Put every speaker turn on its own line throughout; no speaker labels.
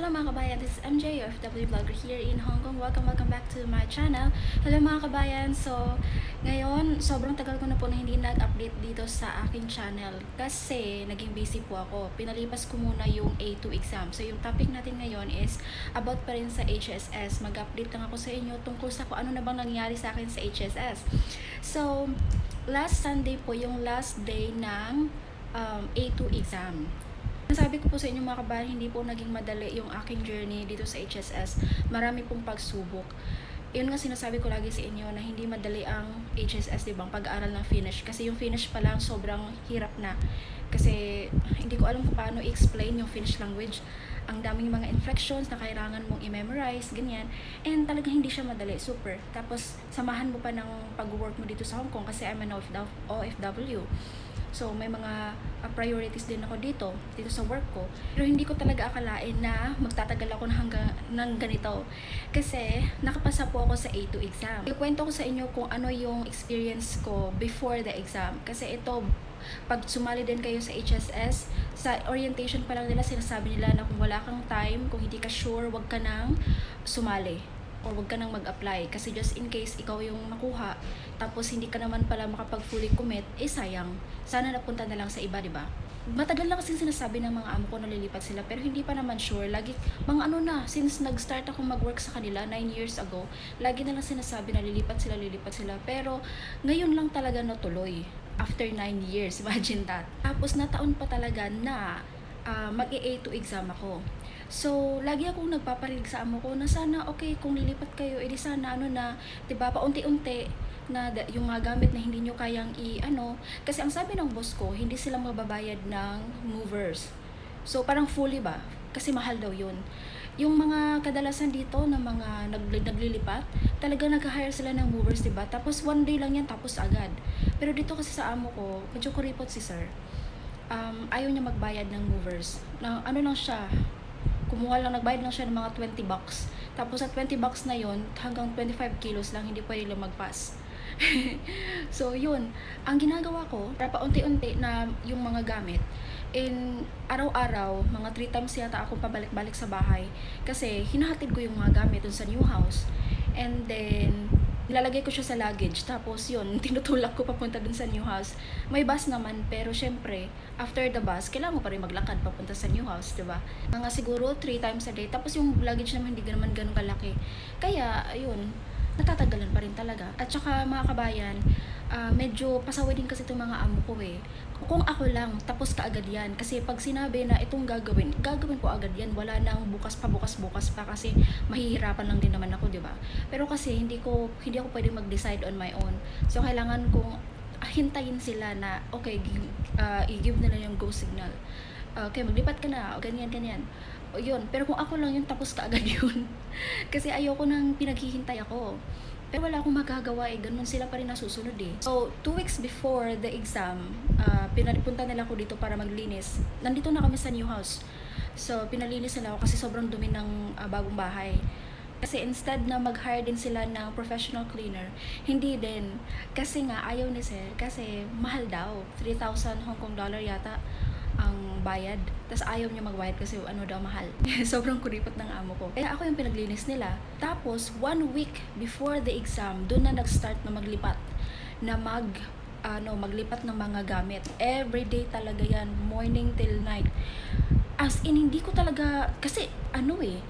Hello mga kabayan, this is MJ, your FW vlogger here in Hong Kong. Welcome, welcome back to my channel. Hello mga kabayan, so ngayon sobrang tagal ko na po na hindi nag-update dito sa aking channel kasi naging busy po ako. Pinalipas ko muna yung A2 exam. So yung topic natin ngayon is about pa rin sa HSS. Mag-update lang ako sa inyo tungkol sa kung ano na bang nangyari sa akin sa HSS. So last Sunday po yung last day ng um, A2 exam. Sabi ko po sa inyo mga kabayan, hindi po naging madali yung aking journey dito sa HSS. Marami pong pagsubok. Yun nga sinasabi ko lagi sa inyo na hindi madali ang HSS, di ba? Pag-aaral ng finish. Kasi yung finish pa lang sobrang hirap na. Kasi hindi ko alam kung paano i-explain yung Finnish language. Ang daming mga inflections na kailangan mong i-memorize, ganyan. And talaga hindi siya madali, super. Tapos samahan mo pa ng pag-work mo dito sa Hong Kong kasi I'm an OFW. So, may mga uh, priorities din ako dito, dito sa work ko. Pero hindi ko talaga akalain na magtatagal ako ng, hangga, ng ganito. Kasi, nakapasa po ako sa A2 exam. Ikwento ko sa inyo kung ano yung experience ko before the exam. Kasi ito, pag sumali din kayo sa HSS, sa orientation pa lang nila, sinasabi nila na kung wala kang time, kung hindi ka sure, wag ka nang sumali or wag ka nang mag-apply. Kasi just in case ikaw yung makuha tapos hindi ka naman pala makapag fully commit eh sayang. Sana napunta na lang sa iba di ba? Matagal na kasi sinasabi ng mga amo ko na lilipat sila pero hindi pa naman sure. Lagi mga ano na since nag-start ako mag-work sa kanila 9 years ago lagi na lang sinasabi na lilipat sila lilipat sila. Pero ngayon lang talaga natuloy after 9 years. Imagine that. Tapos na taon pa talaga na uh, mag-A2 exam ako So, lagi akong nagpaparinig sa amo ko na sana, okay, kung lilipat kayo, edi sana, ano na, 'di ba paunti-unti na yung mga gamit na hindi nyo kayang i-ano. Kasi ang sabi ng boss ko, hindi sila mababayad ng movers. So, parang fully ba? Kasi mahal daw yun. Yung mga kadalasan dito na mga nag naglilipat, talaga nag-hire sila ng movers, 'di ba? Tapos one day lang yan, tapos agad. Pero dito kasi sa amo ko, medyo kuripot si sir. Um, ayaw niya magbayad ng movers. Na, ano lang siya, kumuha lang, nagbayad lang siya ng mga 20 bucks. Tapos sa 20 bucks na yon hanggang 25 kilos lang, hindi pwede lumagpas. so, yun. Ang ginagawa ko, para paunti-unti na yung mga gamit, in araw-araw, mga 3 times yata ako pabalik-balik sa bahay. Kasi, hinahatid ko yung mga gamit dun sa new house. And then, nilalagay ko siya sa luggage. Tapos yun, tinutulak ko papunta dun sa new house. May bus naman, pero syempre, after the bus, kailangan mo pa rin maglakad papunta sa new house, di ba? Mga siguro 3 times a day. Tapos yung luggage naman hindi naman ganun kalaki. Kaya, ayun, natatagalan pa rin talaga. At saka mga kabayan, uh, medyo pasaway din kasi itong mga amo ko eh. Kung ako lang, tapos ka agad yan. Kasi pag sinabi na itong gagawin, gagawin ko agad yan. Wala nang bukas pa, bukas, bukas pa kasi mahihirapan lang din naman ako, di ba? Pero kasi hindi ko, hindi ako pwede mag-decide on my own. So, kailangan kong hintayin sila na, okay, uh, i-give nila yung go signal. Okay, maglipat ka na, ganyan, ganyan. Yun, pero kung ako lang yun, tapos ka agad yun. kasi ayoko nang pinaghihintay ako. Pero wala akong magagawa eh, ganun sila pa rin nasusunod eh. So, two weeks before the exam, uh, pinalipunta nila ako dito para maglinis. Nandito na kami sa new house. So, pinalinis nila ako kasi sobrang dumi ng uh, bagong bahay. Kasi instead na mag-hire din sila ng professional cleaner, hindi din. Kasi nga, ayaw ni sir, kasi mahal daw. 3,000 Hong Kong dollar yata ang bayad. Tapos ayaw niya magbayad kasi ano daw mahal. Sobrang kuripot ng amo ko. Kaya ako yung pinaglinis nila. Tapos, one week before the exam, doon na nag-start na maglipat. Na mag, ano, maglipat ng mga gamit. Every day talaga yan. Morning till night. As in, hindi ko talaga, kasi ano eh,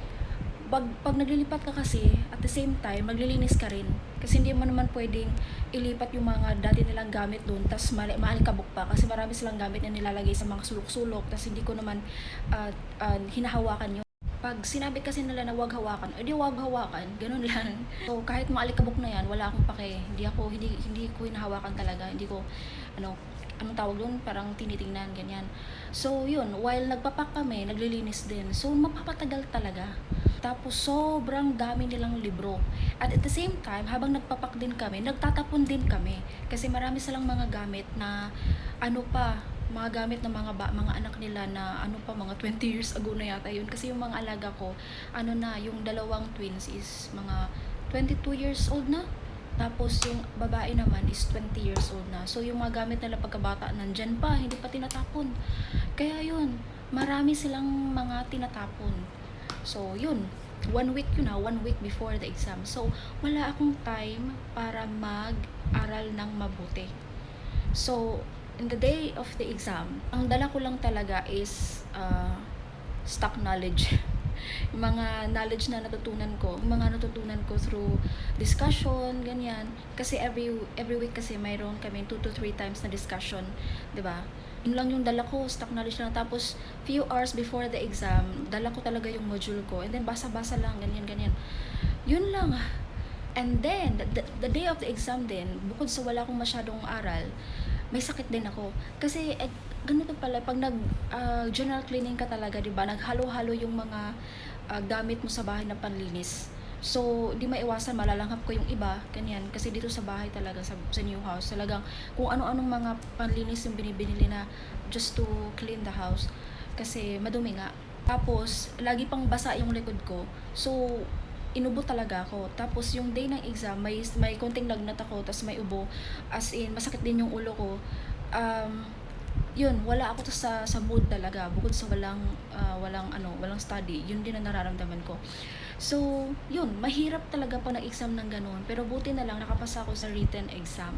pag, pag naglilipat ka kasi, at the same time, maglilinis ka rin. Kasi hindi mo naman pwedeng ilipat yung mga dati nilang gamit doon, tapos mali, maalikabok pa. Kasi marami silang gamit na nilalagay sa mga sulok-sulok, tapos hindi ko naman uh, uh, hinahawakan yun. Pag sinabi kasi nila na wag hawakan, edi wag hawakan, ganun lang. So kahit maalikabok na yan, wala akong pake. Hindi ako hindi hindi ko hinahawakan talaga. Hindi ko ano anong tawag doon, parang tinitingnan, ganyan. So, yun, while nagpapak kami, naglilinis din. So, mapapatagal talaga. Tapos sobrang dami nilang libro. At at the same time, habang nagpapak din kami, nagtatapon din kami. Kasi marami silang mga gamit na ano pa, mga gamit ng mga ba, mga anak nila na ano pa mga 20 years ago na yata yun. Kasi yung mga alaga ko ano na yung dalawang twins is mga 22 years old na. Tapos yung babae naman is 20 years old na. So yung mga gamit nila pagkabata nandyan pa hindi pa tinatapon. Kaya yun marami silang mga tinatapon So, yun. One week yun ha, one week before the exam. So, wala akong time para mag-aral ng mabuti. So, in the day of the exam, ang dala ko lang talaga is uh, stock knowledge. yung mga knowledge na natutunan ko, yung mga natutunan ko through discussion, ganyan. Kasi every every week kasi mayroon kami 2 to 3 times na discussion, 'di ba? Yun lang yung dala ko, stock knowledge lang. Tapos, few hours before the exam, dala ko talaga yung module ko. And then, basa-basa lang, ganyan, ganyan. Yun lang. And then, the, the day of the exam din, bukod sa wala akong masyadong aral, may sakit din ako. Kasi, eh, ganito pala, pag nag ah, general cleaning ka talaga, di ba? Naghalo-halo yung mga ah, gamit mo sa bahay na panlinis. So, di maiwasan, malalanghap ko yung iba, ganyan. Kasi dito sa bahay talaga, sa, sa new house, talagang kung ano-anong mga panlinis yung binibili na just to clean the house. Kasi madumi nga. Tapos, lagi pang basa yung likod ko. So, inubo talaga ako. Tapos, yung day ng exam, may, may konting lagnat ako, tapos may ubo. As in, masakit din yung ulo ko. Um, yun, wala ako sa sa mood talaga bukod sa walang ah, walang ano, walang study. Yun din ang nararamdaman ko. So, yun, mahirap talaga pa nag-exam ng ganun. Pero buti na lang nakapasa ako sa written exam.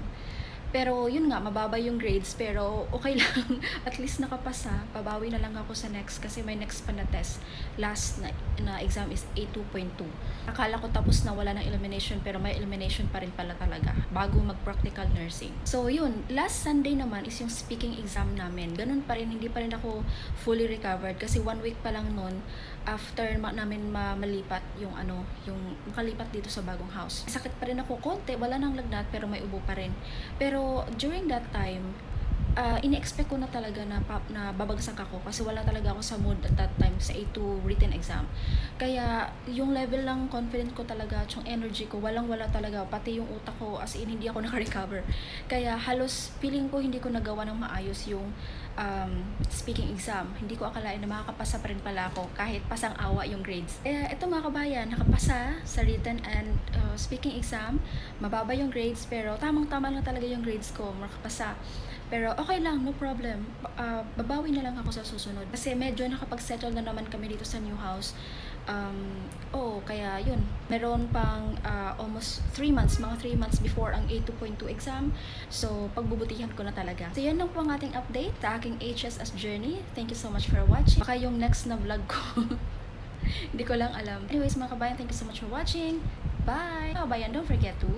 Pero yun nga, mababa yung grades pero okay lang. At least nakapasa. Pabawi na lang ako sa next kasi may next pa na test. Last na, na exam is A2.2. Akala ko tapos na wala ng elimination pero may elimination pa rin pala talaga bago mag-practical nursing. So yun, last Sunday naman is yung speaking exam namin. Ganun pa rin, hindi pa rin ako fully recovered kasi one week pa lang nun after ma- namin ma- malipat yung ano, yung makalipat dito sa bagong house. Sakit pa rin ako konti, wala nang lagnat pero may ubo pa rin. Pero during that time, uh, ini-expect ko na talaga na, pa, na babagsak ako kasi wala talaga ako sa mood at that time sa A2 written exam. Kaya yung level ng confidence ko talaga at yung energy ko, walang wala talaga. Pati yung utak ko as in hindi ako naka-recover. Kaya halos feeling ko hindi ko nagawa ng maayos yung um, speaking exam. Hindi ko akalain na makakapasa pa rin pala ako kahit pasang awa yung grades. Kaya ito mga kabayan, nakapasa sa written and uh, speaking exam. Mababa yung grades pero tamang-tama lang talaga yung grades ko. Makapasa. Pero okay lang, no problem. Uh, babawi na lang ako sa susunod. Kasi medyo nakapag-settle na naman kami dito sa new house. Um, oh, kaya yun. Meron pang uh, almost 3 months, mga 3 months before ang A2.2 exam. So, pagbubutihan ko na talaga. So, yan lang po ang ating update sa aking HSS journey. Thank you so much for watching. Baka yung next na vlog ko. Hindi ko lang alam. Anyways, mga kabayan, thank you so much for watching. Bye! Mga kabayan, don't forget to...